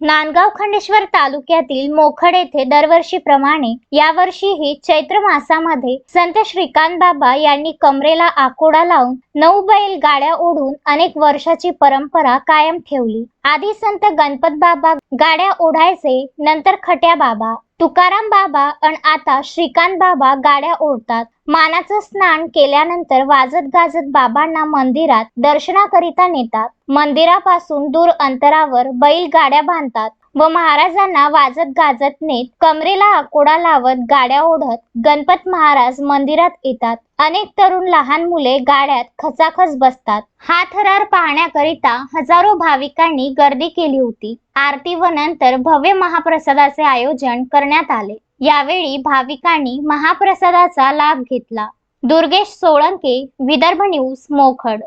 नांदगाव खंडेश्वर तालुक्यातील मोखड येथे दरवर्षीप्रमाणे यावर्षीही चैत्र मासामध्ये संत श्रीकांत बाबा यांनी कमरेला आकोडा लावून नऊ बैल गाड्या ओढून अनेक वर्षाची परंपरा कायम ठेवली. आधी संत गणपत बाबा गाड्या ओढायचे नंतर खट्या बाबा तुकाराम बाबा आणि आता श्रीकांत बाबा गाड्या ओढतात. मानाचं स्नान केल्यानंतर वाजत गाजत बाबांना मंदिरात दर्शनाकरिता नेतात. मंदिरापासून दूर अंतरावर बैल गाड्या बांधतात. व महाराजांना वाजत गाजत नेत कमरेला आकोडा लावत गाड्या ओढत गणपत महाराज मंदिरात येतात. अनेक तरुण लहान मुले गाड्यात खचाखच बसतात. हा थरार पाहण्याकरिता हजारो भाविकांनी गर्दी केली होती. आरती व नंतर भव्य महाप्रसादाचे आयोजन करण्यात आले. यावेळी भाविकांनी महाप्रसादाचा लाभ घेतला. दुर्गेश सोळंके विदर्भ न्यूज मोखड.